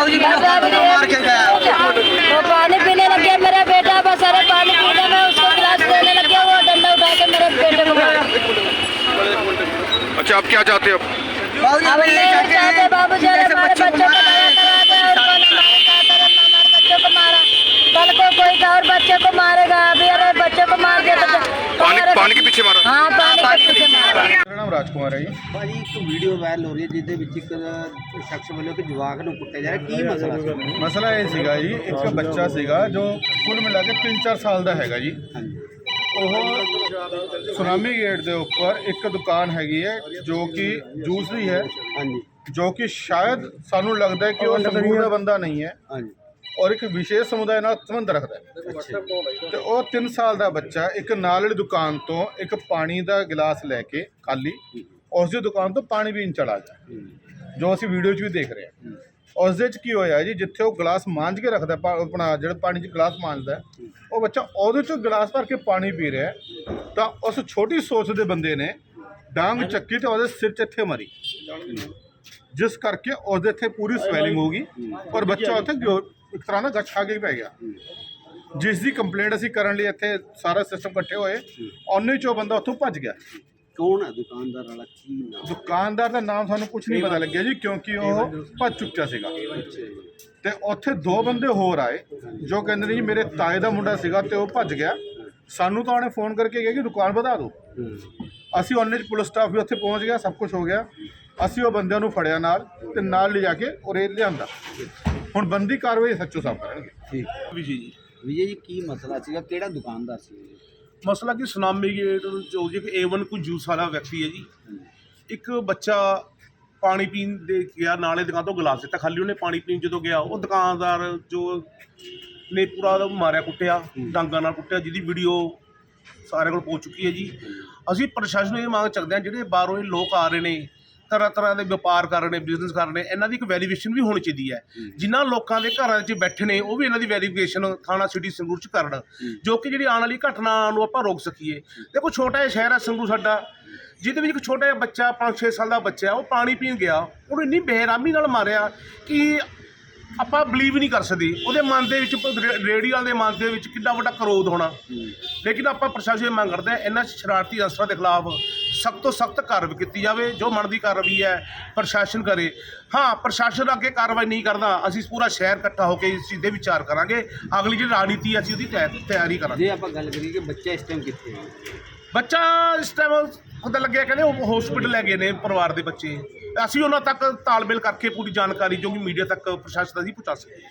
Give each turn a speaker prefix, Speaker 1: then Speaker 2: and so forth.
Speaker 1: बताओ जी मार के गया
Speaker 2: वो पानी पीने लग गया मेरा बेटा बस अरे पानी पीने में उसको गिलास देने लग गया वो डंडा उठा के मेरे बेटे को मारा
Speaker 3: अच्छा आप क्या चाहते हो अब
Speaker 2: ये
Speaker 1: चाहते
Speaker 2: बाबू जी हमारे
Speaker 1: बच्चों को
Speaker 2: कल को कोई और बच्चे को मारेगा अभी अरे बच्चे को मार दिया
Speaker 3: पानी पानी के पीछे मारा
Speaker 2: हाँ पानी के पीछे मारा
Speaker 4: ਰਾਜਕੁਮਾਰ ਹੈ ਜੀ।
Speaker 5: ਭਾਜੀ ਇੱਕ ਵੀਡੀਓ ਵਾਇਰਲ ਹੋ ਰਹੀ ਹੈ ਜਿਹਦੇ ਵਿੱਚ ਇੱਕ ਸ਼ਖਸ ਵੱਲੋਂ ਇੱਕ ਜਵਾਕ ਨੂੰ ਕੁੱਟਿਆ ਜਾ ਰਿਹਾ। ਕੀ ਮਸਲਾ ਸੀ?
Speaker 4: ਮਸਲਾ ਇਹ ਸੀਗਾ ਜੀ ਇੱਕ ਬੱਚਾ ਸੀਗਾ ਜੋ ਕੁੱਲ ਮਿਲਾ ਕੇ 3-4 ਸਾਲ ਦਾ ਹੈਗਾ ਜੀ।
Speaker 5: ਹਾਂਜੀ।
Speaker 4: ਉਹ ਸੁਨਾਮੀ ਗੇਟ ਦੇ ਉੱਪਰ ਇੱਕ ਦੁਕਾਨ ਹੈਗੀ ਹੈ ਜੋ ਕਿ ਜੂਸ ਦੀ ਹੈ
Speaker 5: ਹਾਂਜੀ।
Speaker 4: ਜੋ ਕਿ ਸ਼ਾਇਦ ਸਾਨੂੰ ਲੱਗਦਾ ਹੈ ਕਿ ਉਹ ਦਾ ਬੰਦਾ ਨਹੀਂ ਹੈ।
Speaker 5: ਹਾਂਜੀ।
Speaker 4: ਔਰ ਇੱਕ ਵਿਸ਼ੇਸ਼ ਸਮੁਦਾਇ ਨਾਲ ਸੰਬੰਧ ਰੱਖਦਾ ਹੈ। ਤੇ ਉਹ 3 ਸਾਲ ਦਾ ਬੱਚਾ ਇੱਕ ਨਾਲ ਵਾਲੀ ਦੁਕਾਨ ਤੋਂ ਇੱਕ ਪਾਣੀ ਦਾ ਗਲਾਸ ਲੈ ਕੇ ਖਾਲੀ ਉਸ ਦੀ ਦੁਕਾਨ ਤੋਂ ਪਾਣੀ ਪੀਣ ਚਲਾ ਗਿਆ। ਜੋ ਅਸੀਂ ਵੀਡੀਓ 'ਚ ਵੀ ਦੇਖ ਰਹੇ ਹਾਂ। ਉਸ ਦੇ 'ਚ ਕੀ ਹੋਇਆ ਜੀ ਜਿੱਥੇ ਉਹ ਗਲਾਸ ਮਾਂਜ ਕੇ ਰੱਖਦਾ ਆਪਣਾ ਜਿਹੜਾ ਪਾਣੀ 'ਚ ਗਲਾਸ ਮਾਂਜਦਾ ਉਹ ਬੱਚਾ ਉਹਦੇ 'ਚੋਂ ਗਲਾਸ ਭਰ ਕੇ ਪਾਣੀ ਪੀ ਰਿਹਾ। ਤਾਂ ਉਸ ਛੋਟੀ ਸੋਚ ਦੇ ਬੰਦੇ ਨੇ ਡਾਂਗ ਚੱਕੀ ਤੇ ਉਹਦੇ ਸਿਰ 'ਚ ਇੱਥੇ ਮਾਰੀ। ਜਿਸ ਕਰਕੇ ਉਹਦੇ ਇੱਥੇ ਪੂਰੀ ਸਵੈਲਿੰਗ ਹੋ। ਗਈ ਔਰ ਬੱਚਾ ਉੱਥੇ ਗਿਓ- ਇੱਕ ਤਰ੍ਹਾਂ ਦਾ ਗੱਛ ਖਾ ਕੇ ਪੈ ਗਿਆ। ਜਿਸ ਦੀ ਕੰਪਲੇਂਟ ਅਸੀਂ ਕਰਨ ਲਈ ਇੱਥੇ ਸਾਰਾ ਸਿਸਟਮ ਇਕੱਠੇ ਹੋਏ ਉਹਨੇ ਚੋਂ ਬੰਦਾ ਉੱਥੋਂ ਭੱਜ ਗਿਆ।
Speaker 5: ਕੌਣ ਹੈ ਦੁਕਾਨਦਾਰ ਵਾਲਾ? ਕੀ ਨਾਮ?
Speaker 4: ਦੁਕਾਨਦਾਰ ਦਾ ਨਾਮ ਸਾਨੂੰ ਕੁਝ ਨਹੀਂ ਪਤਾ ਲੱਗਿਆ ਜੀ ਕਿਉਂਕਿ ਉਹ ਭੱਜ ਚੁੱਕਿਆ ਸੀਗਾ। ਤੇ ਉੱਥੇ ਦੋ ਬੰਦੇ ਹੋਰ ਆਏ ਜੋ ਕਹਿੰਦੇ ਨੇ ਜੀ ਮੇਰੇ ਤਾਏ ਦਾ ਮੁੰਡਾ ਸੀਗਾ ਤੇ ਉਹ ਭੱਜ ਗਿਆ। ਸਾਨੂੰ ਤਾਂ ਉਹਨੇ ਫੋਨ ਕਰਕੇ ਕਿਹਾ ਕਿ ਦੁਕਾਨ ਵਧਾ ਦਿਓ। ਅਸੀਂ ਉਹਨੇ ਚ ਪੁਲਿਸ ਸਟਾਫ ਵੀ ਉੱਥੇ ਪਹੁੰਚ ਗਿਆ ਸਭ ਕੁਝ ਹੋ ਗਿਆ। ਅਸੀਂ ਉਹ ਬੰਦਿਆਂ ਨੂੰ ਫੜਿਆ ਨਾਲ ਤੇ ਨਾਲ ਲਿਜਾ ਕੇ ਉਰੇ ਲਿਆਂਦਾ। ਹੁਣ ਬੰਦੀ ਕਾਰਵਾਈ ਸੱਚੋ ਸਾਹਿਬ ਕਰਨਗੇ।
Speaker 5: ਠੀਕ।
Speaker 6: ਵਿਜੇ ਜੀ।
Speaker 5: ਵਿਜੇ ਜੀ ਕੀ ਮਸਲਾ ਸੀਗਾ? ਕਿਹੜਾ ਦੁਕਾਨਦਾਰ ਸੀ
Speaker 6: ਮਸਲਾ ਕਿ? ਸੁਨਾਮੀ ਗੇਟ ਜੋ ਜੀ ਕਿ A1 ਕੋਈ ਜੂਸ ਵਾਲਾ ਵਿਅਕਤੀ ਹੈ ਜੀ। ਇੱਕ ਬੱਚਾ ਪਾਣੀ ਪੀਣ ਦੇ ਗਿਆ ਨਾਲੇ ਦੁਕਾਨ ਤੋਂ ਗਲਾਸ ਦਿੱਤਾ ਖਾਲੀ। ਉਹਨੇ ਪਾਣੀ ਪੀਣ ਜਦੋਂ ਗਿਆ ਉਹ ਦੁਕਾਨਦਾਰ ਜੋ ਨੇ ਪੂਰਾ ਉਹਦਾ ਮਾਰਿਆ ਕੁੱਟਿਆ ਡਾਂਗਾਂ ਨਾਲ ਕੁੱਟਿਆ ਜਿਹਦੀ ਵੀਡੀਓ ਸਾਰੇ ਕੋਲ ਪਹੁੰਚ ਚੁੱਕੀ ਹੈ ਜੀ। ਅਸੀਂ ਪ੍ਰਸ਼ਾਸਨ ਨੂੰ ਇਹ ਮੰਗ ਚੱਕਦੇ ਹਾਂ ਜਿਹੜੇ ਬਾਹਰੋਂ ਇਹ ਲੋਕ ਆ ਰਹੇ ਨੇ ਤਰ੍ਹਾਂ ਤਰ੍ਹਾਂ ਦੇ ਵਪਾਰ ਕਰ ਰਹੇ ਨੇ ਬਿਜ਼ਨਸ ਕਰ ਰਹੇ ਨੇ ਇਹਨਾਂ ਦੀ ਇੱਕ ਵੈਰੀਫਿਕੇਸ਼ਨ ਵੀ ਹੋਣੀ ਚਾਹੀਦੀ ਹੈ। ਜਿਨ੍ਹਾਂ ਲੋਕਾਂ ਦੇ ਘਰਾਂ 'ਚ ਬੈਠੇ ਨੇ ਉਹ ਵੀ ਇਹਨਾਂ ਦੀ ਵੈਰੀਫਿਕੇਸ਼ਨ ਥਾਣਾ ਸਿਟੀ ਸੰਗਰੂਰ 'ਚ ਕਰਨ ਜੋ ਕਿ ਜਿਹੜੀ ਆਉਣ ਵਾਲੀ ਘਟਨਾ ਨੂੰ ਆਪਾਂ ਰੋਕ ਸਕੀਏ। ਦੇਖੋ ਛੋਟਾ ਜਿਹਾ ਸ਼ਹਿਰ ਹੈ ਸੰਗਰੂਰ ਸਾਡਾ ਜਿਹਦੇ ਵਿੱਚ ਇੱਕ ਛੋਟਾ ਜਿਹਾ ਬੱਚਾ 5-6 ਸਾਲ ਦਾ ਬੱਚਾ ਉਹ ਪਾਣੀ ਪੀਣ ਗਿਆ। ਉਹਨੂੰ ਇੰਨੀ ਬੇਰਹਿਮੀ ਨਾਲ ਮਾਰਿਆ ਕਿ ਆਪਾਂ ਬਲੀਵ ਨਹੀਂ ਕਰ ਸਕਦੇ। ਉਹਦੇ ਮਨ ਦੇ ਵਿੱਚ ਰੇ- ਰੇਹੜੀ ਵਾਲੇ ਦੇ ਮਨ ਦੇ ਵਿੱਚ ਕਿੰਨਾ ਵੱਡਾ ਕਰੋਧ ਹੋਣਾ। ਲੇਕਿਨ ਆਪਾਂ ਪ੍ਰਸ਼ਾਸਨ ਮੰਗ ਕਰਦੇ ਹਾਂ ਇਹਨਾਂ ਸ਼ਰਾਰਤੀ ਅਨਸਰਾਂ ਦੇ ਖਿਲਾਫ ਸਖਤ ਤੋਂ ਸਖਤ ਕਾਰਵਾਈ ਕੀਤੀ ਜਾਵੇ ਜੋ ਮਨ ਦੀ ਕਾਰਵਾਈ ਹੈ ਪ੍ਰਸ਼ਾਸਨ ਕਰੇ। ਹਾਂ ਪ੍ਰਸ਼ਾਸਨ ਅੱਗੇ ਕਾਰਵਾਈ ਨਹੀਂ ਕਰਦਾ ਅਸੀਂ ਪੂਰਾ ਸ਼ਹਿਰ ਇਕੱਠਾ ਹੋ ਕੇ ਇਸ ਚੀਜ਼ ਦੇ ਵਿਚਾਰ ਕਰਾਂਗੇ। ਅਗਲੀ ਜਿਹੜੀ ਰਣਨੀਤੀ ਹੈ ਅਸੀਂ ਉਹਦੀ ਤਿਆ- ਤਿਆਰੀ ਕਰਾਂਗੇ।
Speaker 5: ਜੇ ਆਪਾਂ ਗੱਲ ਕਰੀਏ ਕਿ ਬੱਚਾ ਇਸ ਟਾਈਮ ਕਿੱਥੇ ਹੈ
Speaker 6: ਬੱਚਾ ਇਸ ਟਾਈਮ ਪਤਾ ਲੱਗਿਆ ਕਹਿੰਦੇ ਉਹ ਹਸਪੀਟਲ ਲੈ ਗਏ ਨੇ ਪਰਿਵਾਰ ਦੇ ਬੱਚੇ। ਅਸੀਂ ਉਹਨਾਂ ਤੱਕ ਤਾਲਮੇਲ ਕਰਕੇ ਪੂਰੀ ਜਾਣਕਾਰੀ ਜੋ ਕਿ ਮੀਡੀਆ ਤੱਕ ਪ੍ਰਸ਼ਾਸਨ ਅਸੀਂ ਪਹੁੰਚਾ ਸਕਦੇ